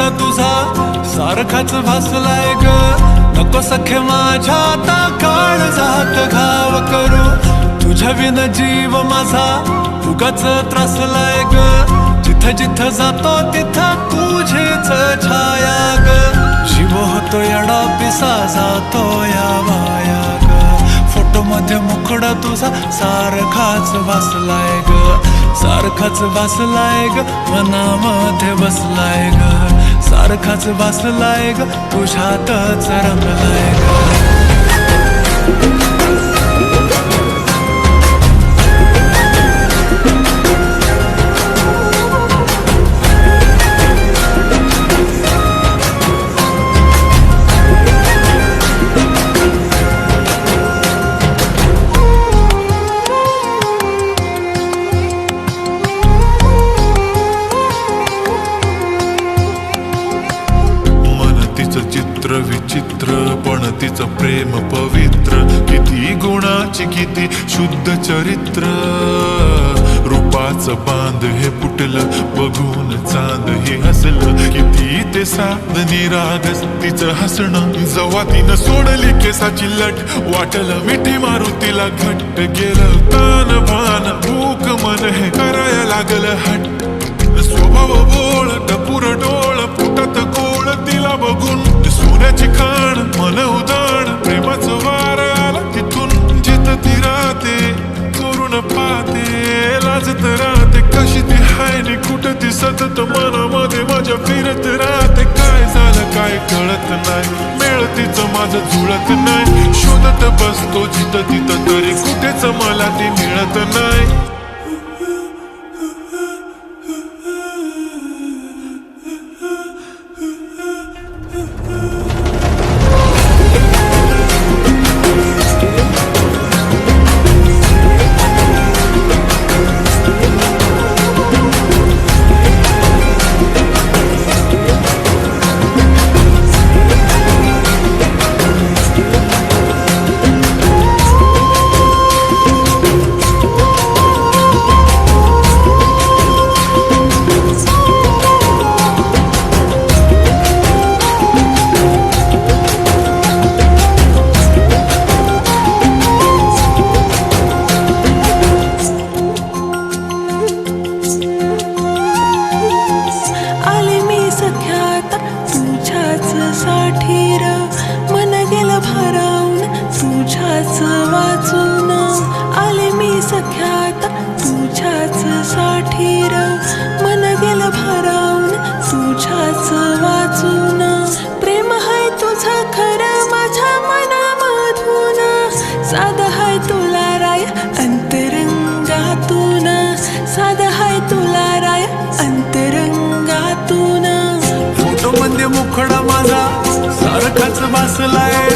Photo तुझा सारखाच भासलाय ग. नको सखे माझ्या आता काळ जात घाव करू. तुझ्या विन जीव माझा उगाच त्रासलाय ग. जिथं जिथं जातो तिथं तुझेच छाया ग. शिव होतो येडा पिसा जातो या माया ग. फोटो मध्ये मुकडा तुझा सारखाच भासलाय ग. सारखाच बसलाय ग मनामध्ये बसलाय ग. सारखाच बसलाय ग तुझ्यातच रंगलाय ग. तिचं प्रेम पवित्र. किती गुणाची किती शुद्ध चरित्र. रूपाचं बांध हे फुटलं बघून चांद हे हसलं. किती ते साध निरागस तिचं हसणं जवा तिनं सोडली केसाची लट. वाटलं मिठी मारू तिला घट्ट गेलं. तान भान भूक मन हे करायला लागलं हट. स्वभाव बोळ टपूर डोळ फुटत गोळ तिला बघून. सोन्याची खा पाहते राहते कशी ती हाय नि कुठं ती सतत मनामध्ये माझ्या फिरत राहते. काय झालं काय कळत नाही. मेळ तिचं माझं जुळत नाही. शोधत बसतो जिथं तिथं तरी कुठेच मला ती मिळत नाही. तुझ्याच वाचून आले मी सख्यात. तुझ्याच रव मन गेलं भारावून. तुझ्याच वाचून प्रेम हाय तुझा खर माझ्या मनामधून. साध हाय तुला राय अंतरंगातून. साध हाय तुला राय अंतरंगातून. फोटो मध्ये म्हणजे मुखडा माझा. सारखाच बसलाय